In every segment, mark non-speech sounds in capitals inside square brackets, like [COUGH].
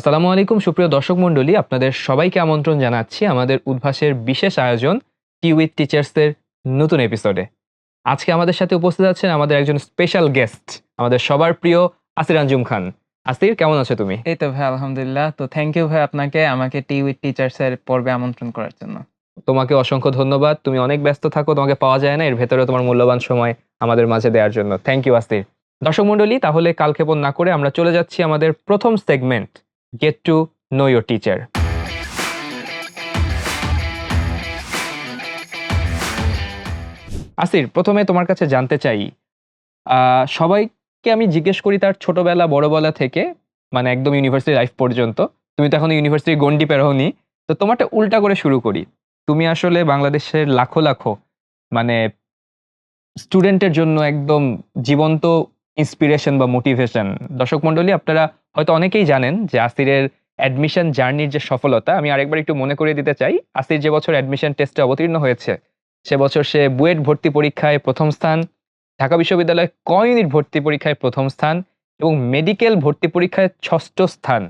আসসালামু আলাইকুম সুপ্রিয় দর্শক মণ্ডলী। আপনাদের সবাইকে আমন্ত্রণ জানাচ্ছি আমাদের উদ্ভাসের বিশেষ আয়োজন টি উইথ টিচার্সের নতুন এপিসোডে আজকে আমাদের সাথে উপস্থিত আছেন আমাদের একজন স্পেশাল গেস্ট আমাদের সবার প্রিয় আসির আঞ্জুম খান। আসির কেমন আছো তুমি? এই তো ভাই আলহামদুলিল্লাহ। তো থ্যাংক ইউ ভাই আপনাকে আমাকে টি উইথ টিচার্স এর পর্বে আমন্ত্রণ করার জন্য। তোমাকে অসংখ্য ধন্যবাদ। তুমি অনেক ব্যস্ত থাকো তোমাকে পাওয়া যায় না। এর ভেতরে তোমার মূল্যবান সময় আমাদের মাঝে দেওয়ার জন্য। Thank you Asir. দর্শক মণ্ডলী তাহলে কালক্ষেপণ না করে আমরা চলে যাচ্ছি আমাদের প্রথম segment get to know your teacher Asir, প্রথমে তোমার কাছে জানতে চাই সবাইকে আমি জিজ্ঞেস করি তার ছোটবেলা, বড়বেলা থেকে মানে একদম ইউনিভার্সিটি লাইফ পর্যন্ত। তুমি তো এখন ইউনিভার্সিটি গন্ডি পেরোনি। তো তোমারটা উল্টা করে শুরু করি। তুমি আসলে বাংলাদেশের লাখো লাখো মানে স্টুডেন্টের জন্য একদম জীবন্ত ইন্সপিরেশন বা মোটিভেশন দর্শক মণ্ডলী, আপনারা হয়তো অনেকেই জানেন যে আসিরের অ্যাডমিশন জার্নির যে সফলতা, আমি আরেকবার একটু মনে করিয়ে দিতে চাই, আসির যে বছর অ্যাডমিশন টেস্টে অবতীর্ণ হয়েছে, সে বছর সে বুয়েট ভর্তি পরীক্ষায় প্রথম স্থান, ঢাকা বিশ্ববিদ্যালয় ক ইউনিট ভর্তি পরীক্ষায় প্রথম স্থান এবং মেডিকেল ভর্তি পরীক্ষায় ষষ্ঠ স্থান।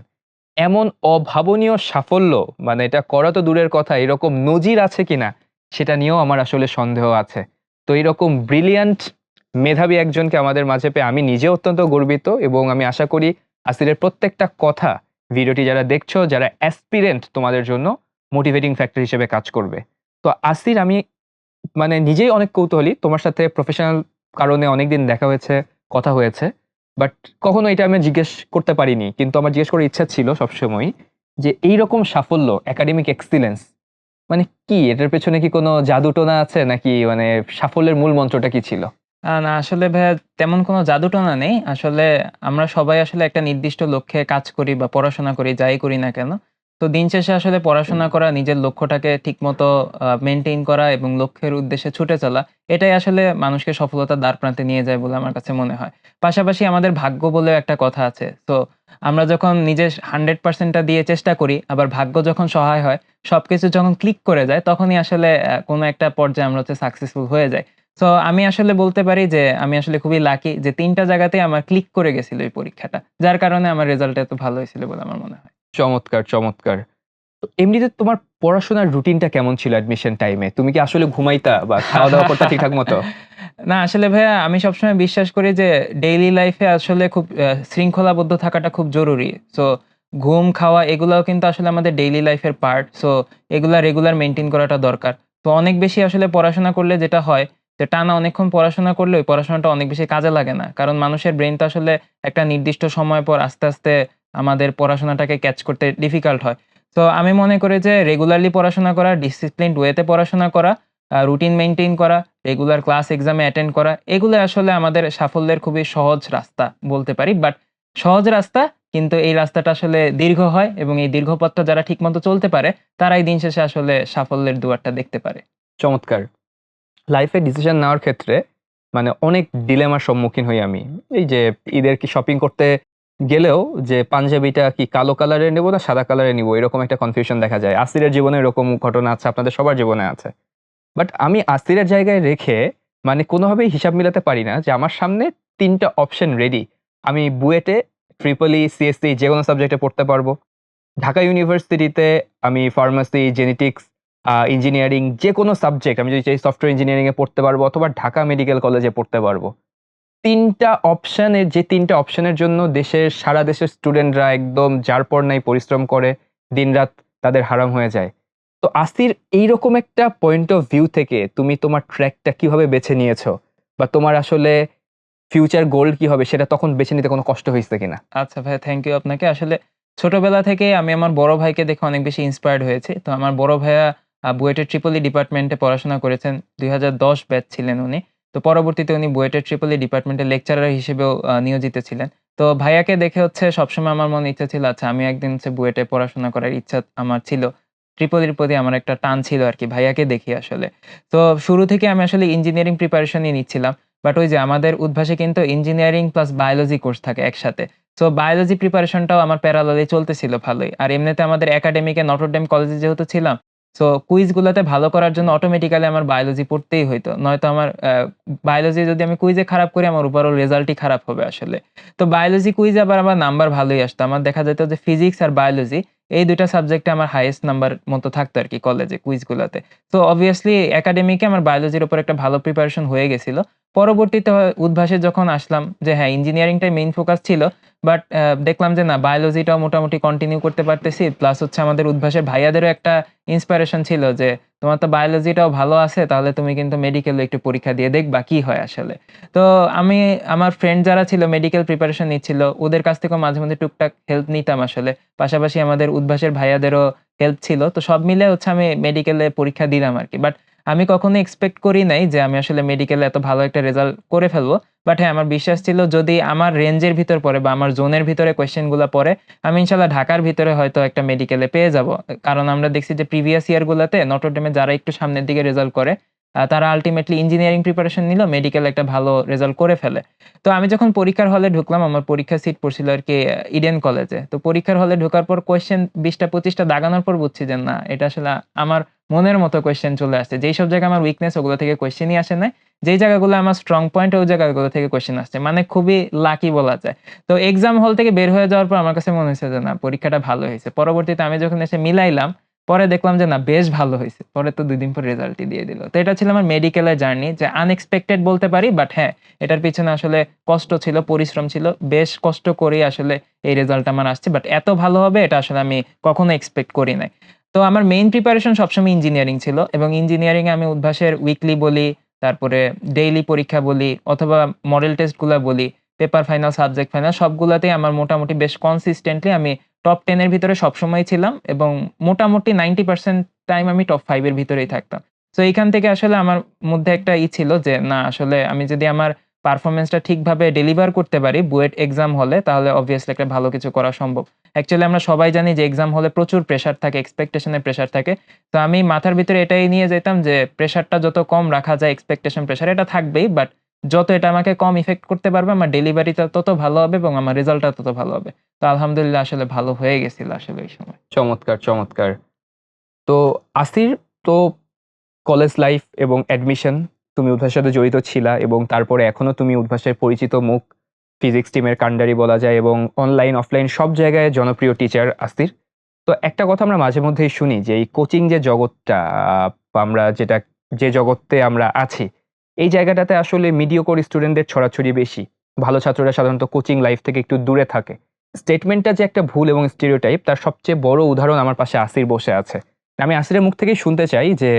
এমন অভাবনীয় সাফল্য মানে এটা করা তো দূরের কথা, এরকম নজির আছে কিনা, সেটা নিয়েও আমার আসলে সন্দেহ আছে। তো এরকম ব্রিলিয়ান্ট মেধাবী একজনকে আমাদের মাঝে পেয়ে আমি নিজে অত্যন্ত গর্বিত এবং আমি আশা করি আসিরের প্রত্যেকটা কথা ভিডিওটি যারা দেখছ, যারা অ্যাসপিরেন্ট তোমাদের জন্য মোটিভেটিং ফ্যাক্টর হিসেবে কাজ করবে। তো আসির আমি মানে নিজেই অনেক কৌতূহলী, তোমার সাথে প্রফেশনাল কারণে অনেকদিন দেখা হয়েছে, কথা হয়েছে বাট কখনো এটা আমি জিজ্ঞেস করতে পারিনি, কিন্তু আমার জিজ্ঞেস করার ইচ্ছা ছিল সবসময় যে এই রকম সাফল্য একাডেমিক এক্সিলেন্স মানে কি? এটার পেছনে কি কোনো জাদুটোনা আছে? নাকি মানে সাফল্যের মূল মন্ত্রটা কি ছিল? না, আসলে ভাইয়া তেমন কোনো জাদুটনা নেই। আসলে আমরা সবাই আসলে একটা নির্দিষ্ট লক্ষ্যে কাজ করি বা পড়াশোনা করি, যাই করি না কেন। তো দিন শেষে আসলে পড়াশোনা করা, নিজের লক্ষ্যটাকে ঠিকমতো মেনটেন করা এবং লক্ষ্যের উদ্দেশ্যে ছুটে চলা, এটাই আসলে মানুষকে সফলতার দ্বার প্রান্তে নিয়ে যায় বলে আমার কাছে মনে হয়। পাশাপাশি আমাদের ভাগ্য বলেও একটা কথা আছে। তো আমরা যখন নিজের হান্ড্রেড পার্সেন্টটা দিয়ে চেষ্টা করি, আবার ভাগ্য যখন সহায় হয়, সবকিছু যখন ক্লিক করে যায়, তখনই আসলে কোনো একটা পর্যায়ে আমরা হচ্ছে সাকসেসফুল হয়ে যাই। তো আমি আসলে বলতে পারি যে আমি আসলে খুবই লাকি যে তিনটা জায়গাতে আমার ক্লিক করে গেছিল এই পরীক্ষাটা যার কারণে আমার রেজাল্ট এত ভালো হয়েছিল বলে আমার মনে হয়। চমৎকার চমৎকার। তো এমনিতে তোমার পড়াশোনার রুটিনটা কেমন ছিল অ্যাডমিশন টাইমে তুমি কি আসলে ঘুমাইতা বা খাওয়া দাওয়া করতে ঠিকঠাক মতো? [LAUGHS] না আসলে ভাইয়া আমি সবসময় বিশ্বাস করি যে ডেইলি লাইফে আসলে খুব শৃঙ্খলাবদ্ধ থাকাটা খুব জরুরি। সো ঘুম খাওয়া এগুলাও কিন্তু আসলে আমাদের ডেইলি লাইফের পার্ট সো এগুলা রেগুলার মেনটেন করাটা দরকার। তো অনেক বেশি আসলে পড়াশোনা করলে যেটা হয় যে টানা অনেকক্ষণ পড়াশোনা করলে ওই পড়াশোনাটা অনেক বেশি কাজে লাগে না। কারণ মানুষের ব্রেন তো আসলে একটা নির্দিষ্ট সময় পর আস্তে আস্তে আমাদের পড়াশোনাটাকে ক্যাচ করতে ডিফিকাল্ট হয়। তো আমি মনে করি যে রেগুলারলি পড়াশোনা করা ডিসিপ্লিন ওয়েতে পড়াশোনা করা রুটিন মেনটেন করা রেগুলার ক্লাস এক্সামে অ্যাটেন্ড করা, এগুলো আসলে আমাদের সাফল্যের খুবই সহজ রাস্তা বলতে পারি। বাট সহজ রাস্তা কিন্তু এই রাস্তাটা আসলে দীর্ঘ হয় এবং এই দীর্ঘ পথটা যারা ঠিকমতো চলতে পারে, তারাই দিন শেষে আসলে সাফল্যের দুয়ারটা দেখতে পারে। চমৎকার। লাইফে ডিসিশন নেওয়ার ক্ষেত্রে মানে অনেক ডিলেমার সম্মুখীন হই আমি। এই যে ঈদের কি শপিং করতে গেলেও যে পাঞ্জাবিটা কি কালো কালারে নেব না সাদা কালারে নিবো? এরকম একটা কনফিউশন দেখা যায়। আসিরের জীবনে এরকম ঘটনা আছে, আপনাদের সবার জীবনে আছে। বাট আমি আসিরের জায়গায় রেখে মানে কোনোভাবেই হিসাব মিলাতে পারি না যে আমার সামনে তিনটা অপশন রেডি আমি বুয়েটে, ট্রিপলি সিএসসি যে কোনো সাবজেক্টে পড়তে পারব। ঢাকা ইউনিভার্সিটিতে আমি ফার্মাসি জেনেটিক্স ইঞ্জিনিয়ারিং যে কোনো সাবজেক্ট আমি যদি চাই সফটওয়্যার ইঞ্জিনিয়ারিংয়ে পড়তে পারব অথবা ঢাকা মেডিকেল কলেজে পড়তে পারব। তিনটা অপশানের যে তিনটা অপশানের জন্য দেশের, সারা দেশের স্টুডেন্টরা একদম যার পর নাই পরিশ্রম করে, দিনরাত তাদের হারাম হয়ে যায়। তো আসির এইরকম একটা পয়েন্ট অফ ভিউ থেকে তুমি তোমার ট্র্যাকটা কীভাবে বেছে নিয়েছো? বা তোমার আসলে ফিউচার গোল কি হবে? সেটা তখন বেছে নিতে কোনো কষ্ট হয়েছে কিনা? আচ্ছা ভাই থ্যাংক ইউ আপনাকে। আসলে ছোটবেলা থেকে আমি আমার বড় ভাইকে দেখে অনেক বেশি ইন্সপায়ার্ড হয়েছে। তো আমার বড় ভাইয়া বুয়েটের ট্রিপলি ডিপার্টমেন্টে পড়াশোনা করেছেন। দুই হাজার দশ ব্যাচ ছিলেন উনি। তো পরবর্তীতে উনি বুয়েটের ট্রিপলি ডিপার্টমেন্টের লেকচারার হিসেবেও নিয়োজিত ছিলেন। তো ভাইয়াকে দেখে হচ্ছে সবসময় আমার মনে ইচ্ছা ছিল আচ্ছা আমি একদিন হচ্ছে বুয়েটে পড়াশোনা করার ইচ্ছা আমার ছিল। ট্রিপলির প্রতি আমার একটা টান ছিল আর কি, ভাইয়াকে দেখি আসলে। তো শুরু থেকে আমি আসলে ইঞ্জিনিয়ারিং প্রিপারেশনই নিচ্ছিলাম। বাট ওই যে আমাদের উদ্ভাসে কিন্তু ইঞ্জিনিয়ারিং প্লাস বায়োলজি কোর্স থাকে একসাথে। সো বায়োলজি প্রিপারেশনটাও আমার প্যারালালি চলতেছিল ভালোই। আর এমনিতে আমাদের একাডেমিকে নটরডেম কলেজে যেহেতু ছিলাম সো কুইজগুলোতে ভালো করার জন্য অটোমেটিক্যালি আমার বায়োলজি পড়তেই হইতো। নয়তো আমার বায়োলজি যদি আমি কুইজে খারাপ করি, আমার উপরও রেজাল্টই খারাপ হবে আসলে। তো বায়োলজি কুইজে আবার আমার নাম্বার ভালোই আসতো। আমার দেখা যেত যে ফিজিক্স আর বায়োলজি এই ২ টা সাবজেক্টে আমার হাইয়েস্ট নাম্বার মতো থাকতো আর কি কলেজে কুইজগুলোতে তো অবভিয়াসলি একাডেমিকে আমার বায়োলজির উপর একটা ভালো প্রিপারেশন হয়ে গেছিল। পরবর্তীতে উদ্ভাসে যখন আসলাম যে হ্যাঁ, ইঞ্জিনিয়ারিংটাই মেইন ফোকাস ছিল। বাট দেখলাম যে না বায়োলজিটাও মোটামুটি কন্টিনিউ করতে পারতেছি। প্লাস হচ্ছে আমাদের উদ্ভাসের ভাইয়াদেরও একটা ইন্সপিরেশন ছিল যে, "তোমার তো বায়োলজিটাও ভালো আছে তাহলে তুমি কিন্তু মেডিকেলে একটু পরীক্ষা দিয়ে দেখবা কি হয় আসলে।" তো আমি আমার ফ্রেন্ড যারা ছিল মেডিকেল প্রিপারেশন নিচ্ছিল ওদের কাছ থেকেও মাঝে মধ্যে টুকটাক হেল্প নিতাম আসলে। পাশাপাশি আমাদের উদ্ভাসের ভাইয়াদেরও হেল্প ছিল। তো সব মিলে হচ্ছে আমি মেডিকেলে পরীক্ষা দিলাম আর কি বাট আমি কখনো এক্সপেক্ট করি নাই যে আমি আসলে মেডিকেলে এত ভালো একটা রেজাল্ট করে ফেলব। বাট হ্যাঁ, আমার বিশ্বাস ছিল যদি আমার রেঞ্জের ভিতর পড়ে বা আমার জোনের ভিতরে কোয়েশ্চেনগুলো পড়ে আমি ইনশাল্লাহ ঢাকার ভিতরে হয়তো একটা মেডিকেলে পেয়ে যাব কারণ আমরা দেখছি যে প্রিভিয়াস ইয়ারগুলোতে নটরডেমে যারা একটু সামনের দিকে রেজাল্ট করে তারা আল্টিমেটলি ইঞ্জিনিয়ারিং প্রিপারেশন নিলেও মেডিকেলে একটা ভালো রেজাল্ট করে ফেলে। তো আমি যখন পরীক্ষার হলে ঢুকলাম, আমার পরীক্ষার সিট পড়ছিল আরকি ইডেন কলেজে। তো পরীক্ষার হলে ঢোকার পর কোয়েশ্চেন ২০ টা ২৫ টা দাগানোর পর বুঝছি যে না, এটা আসলে আমার মনের মতো কোয়েশ্চেন চলে আসছে। যেই সব জায়গায় আমার উইকনেস ওগুলো থেকে কোয়েশ্চেনই আসে নাই। যেই জায়গাগুলো আমার স্ট্রং পয়েন্ট ওই জায়গাগুলো থেকে কোয়েশ্চেন আসছে। মানে খুবই লাকি বলা যায়। তো এক্সাম হল থেকে বের হয়ে যাওয়ার পর আমার কাছে মনে হয়েছে যে না, পরীক্ষাটা ভালো হয়েছে পরবর্তীতে আমি যখন এসে মিলাইলাম পরে দেখলাম যে না বেশ ভালো হয়েছে পরে তো ২ দিন পর রেজাল্টই দিয়ে দিল। তো এটা ছিল আমার মেডিকেলের জার্নি যে আনএক্সপেক্টেড বলতে পারি বাট হ্যাঁ, এটার পিছনে আসলে কষ্ট ছিল, পরিশ্রম ছিল। বেশ কষ্ট করেই আসলে এই রেজাল্ট আমার আসছে। বাট এত ভালো হবে এটা আসলে আমি কখনো এক্সপেক্ট করি নাই। তো আমার মেইন প্রিপারেশন সবসময় ইঞ্জিনিয়ারিং ছিল এবং ইঞ্জিনিয়ারিং এ আমি উদ্ভাসের উইকলি বলি, তারপরে ডেইলি পরীক্ষা বলি অথবা মডেল টেস্টগুলা বলি, পেপার ফাইনাল, সাবজেক্ট ফাইনাল সবগুলাতেই আমার মোটামুটি বেশ কনসিস্টেন্টলি আমি টপ 10 এর ভিতরে সবসময়ই ছিলাম এবং মোটামুটি 90% টাইম আমি টপ ফাইভের ভিতরেই থাকতাম। সো এইখান থেকে আসলে আমার মধ্যে একটা ই ছিল যে না আসলে আমি যদি আমার পারফরম্যান্সটা ঠিকভাবে ডেলিভার করতে পারি বুয়েট এক্সাম হলে তাহলে অবভিয়াসলি একটা ভালো কিছু করা সম্ভব। অ্যাকচুয়ালি আমরা সবাই জানি যে এক্সাম হলে প্রচুর প্রেশার থাকে, এক্সপেকটেশন এর প্রেশার থাকে। তো আমি মাথার ভিতরে এটাই নিয়ে যেতাম যে প্রেশারটা যত কম রাখা যায় এক্সপেকটেশন প্রেশার এটা থাকবেই। বাট যত এটা আমাকে কম ইফেক্ট করতে পারবে আমার ডেলিভারিটা তত ভালো হবে এবং আমার রেজাল্টটা তত ভালো হবে। তো আলহামদুলিল্লাহ আসলে ভালো হয়ে গেছিল আসলে ওই সময়। চমৎকার, চমৎকার। তো আসির তো কলেজ লাইফ এবং অ্যাডমিশন তুমি উদ্ভাসের সাথে জড়িত ছিলা এবং তারপরে এখনও তুমি উদ্ভাসের পরিচিত মুখ। ফিজিক্স টিমের কান্ডারি বলা যায় এবং অনলাইন, অফলাইন সব জায়গায় জনপ্রিয় টিচার আসির। তো একটা কথা আমরা মাঝে মধ্যেই শুনি যে এই কোচিং যে জগৎটা আমরা যেটা যে জগতে আমরা আছি, এই জায়গাটাতে আসলে মিডিওকর স্টুডেন্টদের ছড়াছড়ি বেশি। ভালো ছাত্ররা সাধারণত কোচিং লাইফ থেকে একটু দূরে থাকে। স্টেটমেন্টটা যে একটা ভুল এবং স্টেরিওটাইপ তার সবচেয়ে বড় উদাহরণ আমার পাশে আসির বসে আছে। আমি আসিরের মুখ থেকেই শুনতে চাই যে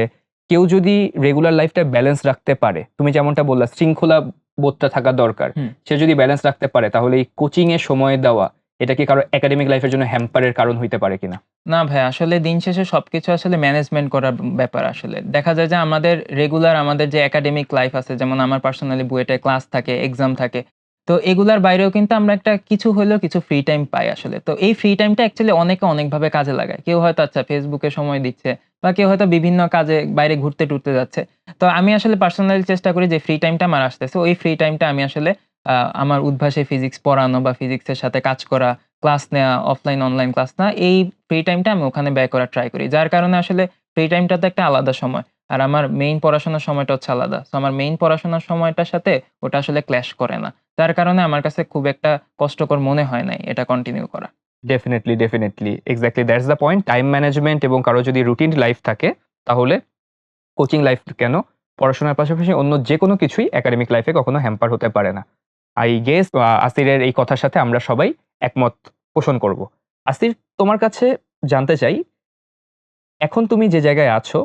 কেউ যদি রেগুলার লাইফটা ব্যালেন্স রাখতে পারে, তুমি যেমনটা বললা শৃঙ্খলা বোধটা থাকা দরকার। সে যদি ব্যালেন্স রাখতে পারে তাহলে এই কোচিং এ সময় দেওয়া এটা কি কারও একাডেমিক লাইফের জন্য হ্যাম্পার এর কারণ হইতে পারে কিনা? না ভাই আসলে দিন শেষে সবকিছু আসলে ম্যানেজমেন্ট করার ব্যাপার আসলে। দেখা যায় যে আমাদের রেগুলার আমাদের যে একাডেমিক লাইফ আছে যেমন আমার পার্সোনালি বুয়েটে ক্লাস থাকে, এক্সাম থাকে। তো এগুলার বাইরেও কিন্তু আমরা একটা কিছু হলেও কিছু ফ্রি টাইম পাই আসলে। তো এই ফ্রি টাইমটা অ্যাকচুয়ালি অনেকে অনেকভাবে কাজে লাগায়। কেউ হয়তো আচ্ছা ফেসবুকে সময় দিচ্ছে বা কেউ হয়তো বিভিন্ন কাজে বাইরে ঘুরতে-টুরতে যাচ্ছে। তো আমি আসলে পার্সোনালি চেষ্টা করি যে ফ্রি টাইমটা আমার আসতেছে ওই ফ্রি টাইমটা আমি আসলে আমার উদ্ভাসে ফিজিক্স পড়ানো বা ফিজিক্সের সাথে কাজ করা, ক্লাস নেওয়া অফলাইন, অনলাইন ক্লাস নেওয়া এই ফ্রি টাইমটা আমি ওখানে ব্যয় করার ট্রাই করি। যার কারণে আসলে ফ্রি টাইমটা তো একটা আলাদা সময়। আর আমার মেইন পড়াশোনার সময়টা হচ্ছে আলাদা। তো আমার মেইন পড়াশোনার সময়টার সাথে ওটা আসলে ক্ল্যাশ করে না। যার কারণে আমার কাছে খুব একটা কষ্টকর মনে হয় নাই এটা কন্টিনিউ করা। Definitely, definitely exactly that's the point. Time management এবং কারও যদি রুটিন লাইফ থাকে তাহলে কোচিং লাইফ কেন পড়াশোনার পাশাপাশি অন্য যেকোনো কিছুই একাডেমিক লাইফে কখনো হ্যাম্পার হতে পারে না। আই গেস আসিরের এই কথার সাথে আমরা সবাই একমত পোষণ করব। আসির তোমার কাছে জানতে চাই এখন তুমি যে জায়গায় আছো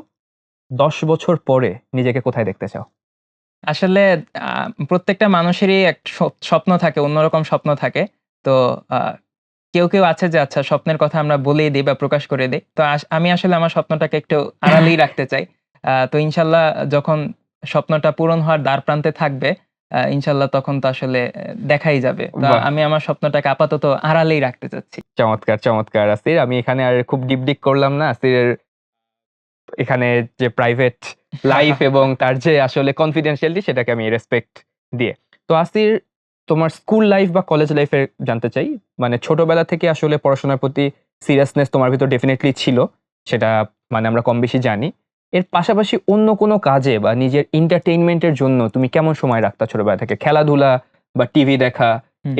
১০ বছর পরে নিজেকে কোথায় দেখতে চাও? আসলে প্রত্যেকটা মানুষেরই এক স্বপ্ন থাকে, অন্যরকম স্বপ্ন থাকে। তো কেউ, কেউ আছে যে আচ্ছা স্বপ্নের কথা আমরা বলেই দিই বা প্রকাশ করে দিই তো আমি আসলে আমার স্বপ্নটাকে একটু আড়ালেই রাখতে চাই। তো ইনশাল্লাহ যখন স্বপ্নটা পূরণ হওয়ার দ্বার প্রান্তে থাকবে আ ইনশাআল্লাহ তখন তো আসলে দেখাই যাবে। আমি আমার স্বপ্নটাকে আপাতত আড়ালেই রাখতে চাচ্ছি। চমৎকার, চমৎকার আসির। আমি এখানে আর খুব ডিপ ডিক করলাম না। আসিরের এখানে যে প্রাইভেট লাইফ [LAUGHS] এবং তার যে আসলে কনফিডেনশিয়ালিটি সেটাকে আমি রেসপেক্ট দিয়ে। তো আসির তোমার স্কুল লাইফ বা কলেজ লাইফে জানতে চাই। মানে ছোটবেলা থেকে আসলে পড়াশোনার প্রতি সিরিয়াসনেস তোমার ভিতর ডেফিনেটলি ছিল। সেটা মানে আমরা কম বেশি জানি এর পাশাপাশি অন্য কোনো কাজে বা নিজের এন্টারটেইনমেন্টের জন্য তুমি কেমন সময় রাখতা ছোটবেলা থেকে? খেলাধুলা বা টিভি দেখা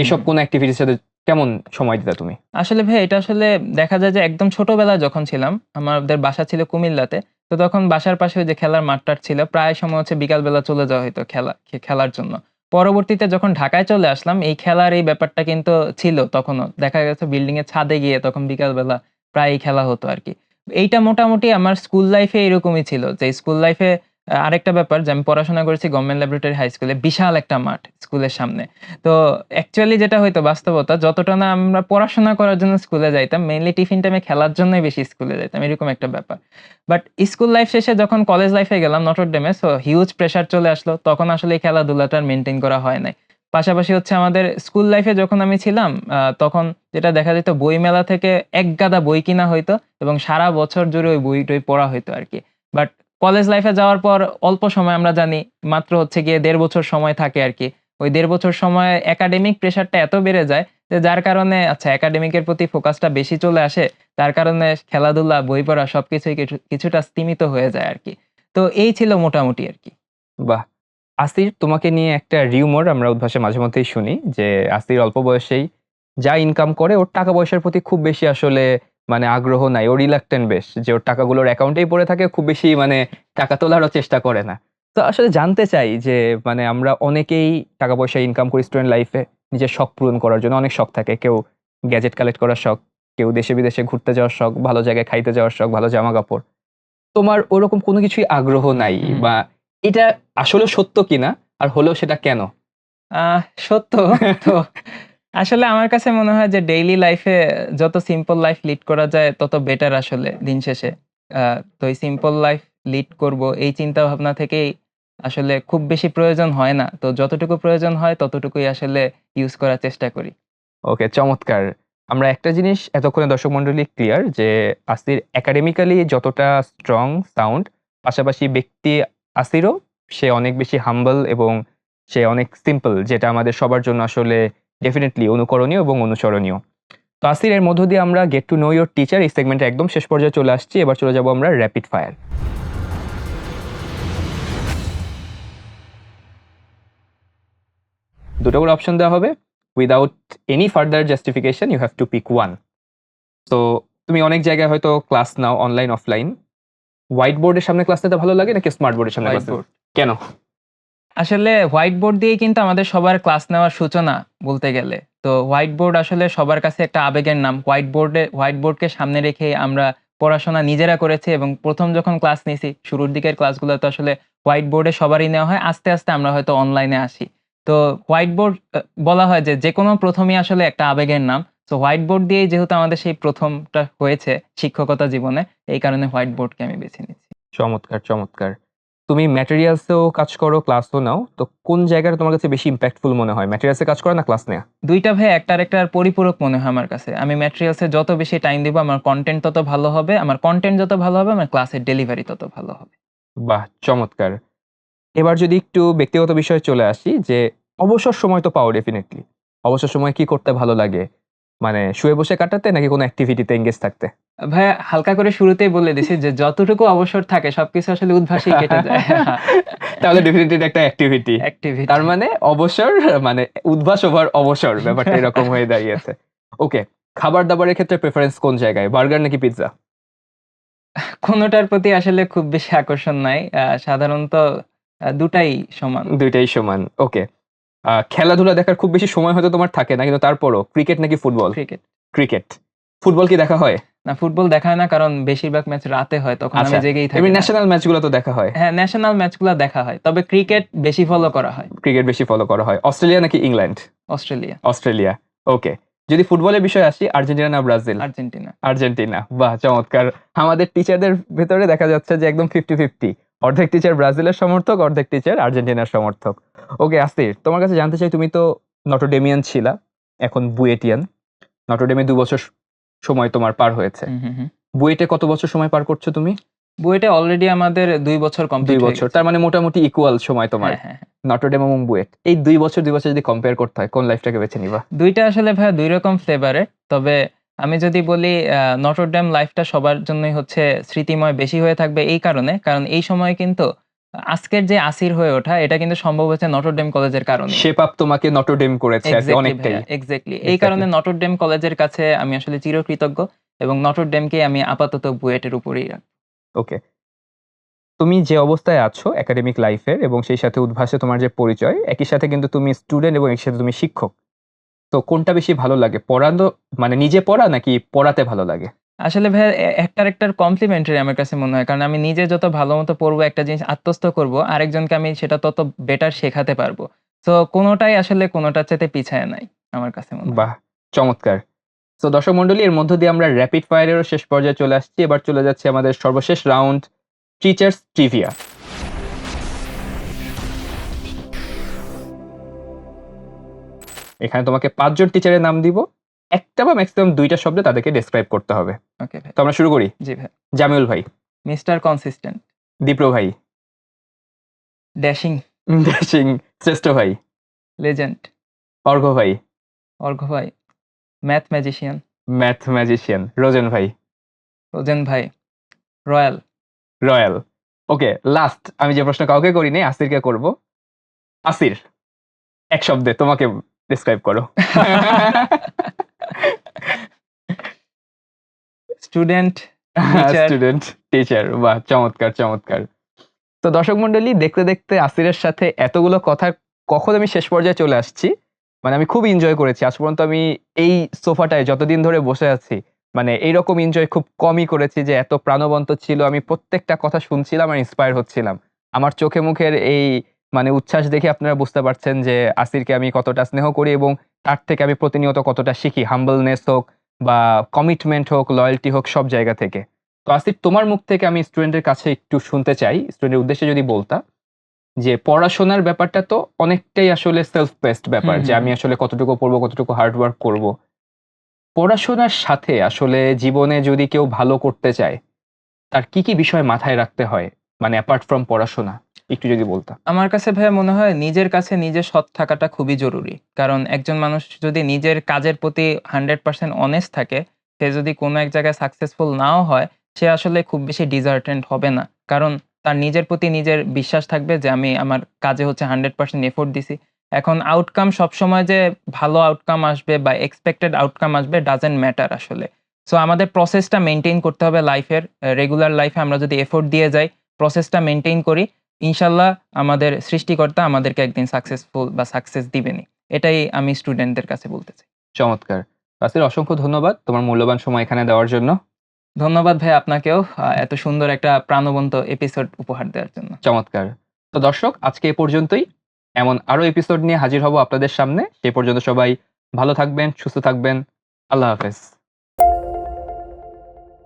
এসব। কোন অ্যাক্টিভিটির সাথে কেমন সময় দিতা তুমি? আসলে ভাই এটা আসলে দেখা যায় যে একদম ছোটবেলায় যখন ছিলাম আমাদের বাসা ছিল কুমিল্লাতে তো তখন বাসার পাশে যে খেলার মাঠটার ছিল প্রায় সময় হচ্ছে বিকালবেলা চলে যাওয়া হতো খেলা খেলার জন্য। পরবর্তীতে যখন ঢাকায় চলে আসলাম এই খেলার এই ব্যাপারটা কিন্তু ছিল তখনও। দেখা গেছে বিল্ডিং এর ছাদে গিয়ে তখন বিকালবেলা প্রায়ই খেলা হতো আর কি এইটা মোটামুটি আমার স্কুল লাইফে এরকমই ছিল যে স্কুল লাইফে আরেকটা ব্যাপার যে আমি পড়াশোনা করেছি গভর্নমেন্ট ল্যাবরেটরি হাই স্কুলে বিশাল একটা মাঠ স্কুলের সামনে। তো অ্যাকচুয়ালি যেটা হয়তো বাস্তবতা, যতটা না আমরা পড়াশোনা করার জন্য স্কুলে যাইতাম মেইনলি টিফিন টাইমে খেলার জন্যই বেশি স্কুলে যাইতাম, এরকম একটা ব্যাপার। বাট স্কুল লাইফ শেষে যখন কলেজ লাইফে গেলাম নটর ডেমে সো হিউজ প্রেশার চলে আসলো, তখন আসলে এই খেলাধুলাটা মেনটেন করা হয় নাই। পাশাপাশি হচ্ছে আমাদের স্কুল লাইফে যখন আমি ছিলাম তখন যেটা দেখা যেত বই মেলা থেকে এক গাদা বই কিনা হইতো এবং সারা বছর জুড়ে ওই বই টই পড়া হইতো আর কি বাট কলেজ লাইফে যাওয়ার পর অল্প সময় আমরা জানি, মাত্র হচ্ছে গিয়ে দেড় বছর সময় থাকে আর কি ওই দেড় বছর সময় একাডেমিক প্রেশারটা এত বেড়ে যায় যে যার কারণে আচ্ছা একাডেমিকের প্রতি ফোকাসটা বেশি চলে আসে, তার কারণে খেলাধুলা, বই পড়া সবকিছুই কিছু- কিছুটা স্তীমিত হয়ে যায় আর কি তো এই ছিল মোটামুটি আর কি বাহ! আসির তোমাকে নিয়ে একটা রিউমর আমরা উদ্ভাসে মাঝে মধ্যেই শুনি যে আসির অল্প বয়সেই যা ইনকাম করে ওর টাকা পয়সার প্রতি খুব বেশি আসলে মানে আগ্রহ নাই ও রিলাক্টেন্ট বেশ যে ওর টাকাগুলোর অ্যাকাউন্টেই পড়ে থাকে খুব বেশি মানে টাকা তোলারও চেষ্টা করে না। তো আসলে জানতে চাই যে মানে আমরা অনেকেই টাকা পয়সা ইনকাম করি স্টুডেন্ট লাইফে নিজের শখ পূরণ করার জন্য অনেক শখ থাকে। কেউ গ্যাজেট কালেক্ট করার শখ কেউ দেশে বিদেশে ঘুরতে যাওয়ার শখ ভালো জায়গায় খাইতে যাওয়ার শখ ভালো জামা কাপড় তোমার ওরকম কোনো কিছুই আগ্রহ নাই বা এটা আসলে সত্য কিনা? আর হলেও সেটা কেন? সত্য তো আসলে আমার কাছে মনে হয় যে ডেইলি লাইফে যত সিম্পল লাইফ লিড করা যায় তত বেটার আসলে দিন শেষে। তো এই সিম্পল লাইফ লিড করব এই চিন্তা ভাবনা থেকেই আসলে খুব বেশি প্রয়োজন হয় না। তো যতটুকু প্রয়োজন হয় ততটুকুই আসলে ইউজ করার চেষ্টা করি। ওকে চমৎকার। আমরা একটা জিনিস এতক্ষণে দর্শক মন্ডলী ক্লিয়ার যে আসির একাডেমিক্যালি যতটা স্ট্রং সাউন্ড পাশাপাশি ব্যক্তি আসিরও, সে অনেক বেশি হাম্বল এবং সে অনেক সিম্পল যেটা আমাদের সবার জন্য আসলে ডেফিনেটলি অনুকরণীয় এবং অনুসরণীয়। তো আসির এর মধ্য দিয়ে আমরা get to know your teacher এই সেগমেন্টে একদম শেষ পর্যায়ে চলে আসছি। এবার চলে যাব আমরা র্যাপিড ফায়ার দুটো করে অপশন দেওয়া হবে। Without any further justification you have to pick one তো তুমি অনেক জায়গায় হয়তো class now online offline white বোর্ডের সামনে ক্লাস নিতে ভালো লাগে নাকি স্মার্ট বোর্ডের সামনে ক্লাস কেন? আসলে হোয়াইট বোর্ড দিয়ে কিন্তু আমাদের সবার ক্লাস নেওয়ার সূচনা বলতে গেলে। তো হোয়াইট বোর্ড আসলে সবার কাছে একটা আবেগের নাম। হোয়াইট বোর্ডে হোয়াইট বোর্ডকে সামনে রেখে আমরা পড়াশোনা নিজেরা করেছি এবং প্রথম যখন ক্লাস নিয়েছি শুরুর দিকের ক্লাসগুলো তো আসলে হোয়াইট বোর্ডে সবারই নেওয়া হয়। আস্তে আস্তে আমরা হয়তো অনলাইনে আসি। তো হোয়াইট বোর্ড বলা হয় যে যে কোনো প্রথমই আসলে একটা আবেগের নাম। তো হোয়াইট বোর্ড দিয়েই যেহেতু আমাদের সেই প্রথমটা হয়েছে শিক্ষকতা জীবনে এই কারণে হোয়াইট বোর্ডকে আমি বেছে নিচ্ছি। চমৎকার চমৎকার। তুমি ম্যাটেরিয়ালসেও কাজ করো ক্লাসও নাও তো কোন জায়গাটা তোমার কাছে বেশি ইম্প্যাক্টফুল মনে হয়? ম্যাটেরিয়ালসে কাজ করা না ক্লাস নেওয়া দুইটা ভাই একটা আরেকটার পরিপূরক মনে হয় আমার কাছে। আমি ম্যাটেরিয়ালসে যত বেশি টাইম দিব আমার কন্টেন্ট তত ভালো হবে আমার কন্টেন্ট যত ভালো হবে আমার ক্লাসের ডেলিভারি তত ভালো হবে। বাহ চমৎকার। এবার যদি একটু ব্যক্তিগত বিষয়ে চলে আসি যে অবসর সময় তো পাও ডেফিনেটলি অবসর সময় কি করতে ভালো লাগে? মানে শুয়ে বসে কাটাতে নাকি কোনো অ্যাক্টিভিটিতে এঙ্গেজ থাকতে? ভাই হালকা করে শুরুতেই বলে দিছি যে যতটুকু অবসর থাকে সবকিছু আসলে উদ্ভাসেই কেটে যায়। [LAUGHS] তাহলে ডেফিনেটলি একটা অ্যাক্টিভিটি অ্যাক্টিভিটি তার মানে অবসর মানে উদ্ভাস ওভার অবসর ব্যাপারটা এরকম হয়ে দাঁড়িয়েছে। ওকে খাবার দাবারের ক্ষেত্রে প্রেফারেন্স কোন জায়গায়? বার্গার নাকি পিৎজা কোনোটার প্রতি আসলে খুব বেশি আকর্ষণ নাই। সাধারণত দুটাই সমান। দুইটাই সমান। ওকে খেলাধুলা দেখার খুব বেশি সময় হয়তো তোমার থাকে না কিন্তু তারপরও ক্রিকেট নাকি ফুটবল ক্রিকেট ক্রিকেট ফুটবল কি দেখা হয়? না ফুটবল দেখায় না কারণ বেশিরভাগ ম্যাচ রাতে হয় তখন আমি আচ্ছা, জেগেই থাকি ন্যাশনাল ম্যাচগুলো তো দেখা হয়। হ্যাঁ ন্যাশনাল ম্যাচগুলো দেখা হয় তবে ক্রিকেট বেশি ফলো করা হয়। ক্রিকেট বেশি ফলো করা হয়। অস্ট্রেলিয়া নাকি ইংল্যান্ড অস্ট্রেলিয়া। অস্ট্রেলিয়া ওকে যদি ফুটবলের বিষয়ে আসি আর্জেন্টিনা না ব্রাজিল? আর্জেন্টিনা। আর্জেন্টিনা বাহ চমৎকার। আমাদের টিচারদের ভেতরে দেখা যাচ্ছে যে একদম ফিফটি ফিফটি অর্ধেক টিচার ব্রাজিলের সমর্থক অর্ধেক টিচার আর্জেন্টিনার সমর্থক। ওকে আসির তোমার কাছে জানতে চাই তুমি তো নটোডেমিয়ান ছিলা এখন বুয়েটিয়ান। নটোডেমে দু বছর সময় তোমার পার হয়েছে। বুয়েটে কত বছর সময় পার করছ তুমি? বুয়েটে অলরেডি আমাদের দুই বছর কম দুই বছর তার মানে মোটামুটি ইকুয়াল সময় তোমার। হ্যাঁ হ্যাঁ হ্যাঁ। নটোডেম এবং বুয়েট এই দুই বছর দুই বছর যদি কম্পেয়ার করতে হয় কোন লাইফটাকে বেছে নিবা? দুইটা আসলে ভাই দুই রকম ফ্লেভারের তবে আমি যদি বলি নটরডেম লাইফটা সবার জন্যই হচ্ছে স্মৃতিময় বেশি হয়ে থাকবে এই কারণে। কারণ এই সময় কিন্তু আজকের যে আসির হয়ে ওঠা এটা কিন্তু সম্ভব হচ্ছে নটরডেম কলেজের কারণে। শেপ আপ তোমাকে নটরডেম করেছে অনেকটাই। এক্স্যাক্টলি এই কারণে নটরডেম কলেজের কাছে আমি আসলে চিরকৃতজ্ঞ এবং নটরডেমকে আমি আপাতত বুয়েটের উপরেই রাখব। ওকে তুমি যে অবস্থায় আছো একাডেমিক লাইফের এবং সেই সাথে উদ্ভাসে তোমার যে পরিচয় একই সাথে কিন্তু তুমি স্টুডেন্ট এবং একই সাথে তুমি শিক্ষক। তো কোনটা বেশি ভালো লাগে? পড়ানো মানে নিজে পড়া নাকি পড়াতে ভালো লাগে? আসলে ভাই একটার একটার কমপ্লিমেন্টারি আমার কাছে মনে হয়। কারণ আমি নিজে যত ভালো মতো পড়ব একটা জিনিস আত্মস্থ করব আরেকজনকে আমি সেটা তত বেটার শেখাতে পারব। তো কোনোটাই আসলে কোনোটার চাইতে পিছায় নাই আমার কাছে মনে বাহ! চমৎকার। তো দর্শক মন্ডলী এর মধ্য দিয়ে আমরা র্যাপিড ফায়ারেরও শেষ পর্যায়ে চলে আসছি। এবার চলে যাচ্ছে আমাদের সর্বশেষ রাউন্ড টিচার্স ট্রিভিয়া এখানে তোমাকে পাঁচজন টিচারের নাম দিব। একটা বা ম্যাক্সিমাম দুইটা শব্দে তাদেরকে ডেসক্রাইব করতে হবে। ওকে ভাই। তো আমরা শুরু করি? জি ভাই। জামিউল ভাই। Mister consistent. দীপ্র ভাই। ড্যাশিং। সিং শ্রেষ্ঠ ভাই। লেজেন্ড। অর্ঘ ভাই। অর্ঘ ভাই। Math magician. Math magician. Rozen ভাই। রোজেন ভাই। রয়্যাল। রয়্যাল। ওকে লাস্ট আমি যে প্রশ্ন কাউকে করিনি আসিরকে করব। আসির। এক শব্দে তোমাকে ডিসক্রাইব করো। স্টুডেন্ট স্টুডেন্ট টিচার বাহ চমৎকার চমৎকার। তো দর্শক মন্ডলী দেখতে দেখতে আসিরের সাথে এতগুলো কথা কখন আমি শেষ পর্যায়ে চলে আসছি? মানে আমি খুব এনজয় করেছি। আজ পর্যন্ত আমি এই সোফাটায় যতদিন ধরে বসে আছি মানে এইরকম এনজয় খুব কমই করেছি যে এত প্রাণবন্ত ছিল। আমি প্রত্যেকটা কথা শুনছিলাম আর ইন্সপায়ার হচ্ছিলাম। আমার চোখে মুখের এই মানে উচ্ছ্বাস দেখে আপনারা বুঝতে পারছেন যে আসিরকে আমি কতটা স্নেহ করি এবং তার থেকে আমি প্রতিনিয়ত কতটা শিখি হাম্বলনেস হোক বা কমিটমেন্ট হোক লয়্যালটি হোক সব জায়গা থেকে। তো আসির তোমার মুখ থেকে আমি স্টুডেন্টের কাছে একটু শুনতে চাই। স্টুডেন্টের উদ্দেশ্যে যদি বলতা যে পড়াশোনার ব্যাপারটা তো অনেকটাই আসলে সেলফ বেস্ট ব্যাপার যে আমি আসলে কতটুকু পড়ব কতটুকু হার্ডওয়ার্ক করব। পড়াশোনার সাথে আসলে জীবনে যদি কেউ ভালো করতে চায় তার কি কি বিষয় মাথায় রাখতে হয়? মানে অ্যাপার্ট ফ্রম পড়াশোনা, একটু যদি বলতা। আমার কাছে ভাইয়া মনে হয় নিজের কাছে নিজে সৎ থাকাটা খুবই জরুরি। কারণ একজন মানুষ যদি নিজের কাজের প্রতি হান্ড্রেড পার্সেন্ট অনেস্ট থাকে, সে যদি কোনো এক জায়গায় সাকসেসফুল নাও হয়, সে আসলে খুব বেশি ডিজার্টেন্ট হবে না। কারণ তার নিজের প্রতি নিজের বিশ্বাস থাকবে যে আমি আমার কাজে হচ্ছে হান্ড্রেড পার্সেন্ট এফোর্ট দিছি। এখন আউটকাম সবসময় যে ভালো আউটকাম আসবে বা এক্সপেক্টেড আউটকাম আসবে ডাজেন্ট ম্যাটার আসলে। সো আমাদের প্রসেসটা মেনটেন করতে হবে লাইফের রেগুলার লাইফে আমরা যদি এফোর্ট দিয়ে যাই প্রসেসটা মেনটেন করি ইনশাল্লাহ আমাদের সৃষ্টিকর্তা আমাদেরকে একদিন সাকসেসফুল বা সাকসেস দিবেনি এটাই আমি স্টুডেন্টদের কাছে বলতে চাই। চমৎকার। আসির অসংখ্য ধন্যবাদ তোমার মূল্যবান সময় এখানে দেওয়ার জন্য। ধন্যবাদ ভাই আপনাকেও এত সুন্দর একটা প্রাণবন্ত এপিসোড উপহার দেওয়ার জন্য। চমৎকার। তো দর্শক আজকে এ পর্যন্তই। এমন আরও এপিসোড নিয়ে হাজির হব আপনাদের সামনে। সে পর্যন্ত সবাই ভালো থাকবেন সুস্থ থাকবেন। আল্লাহ হাফেজ।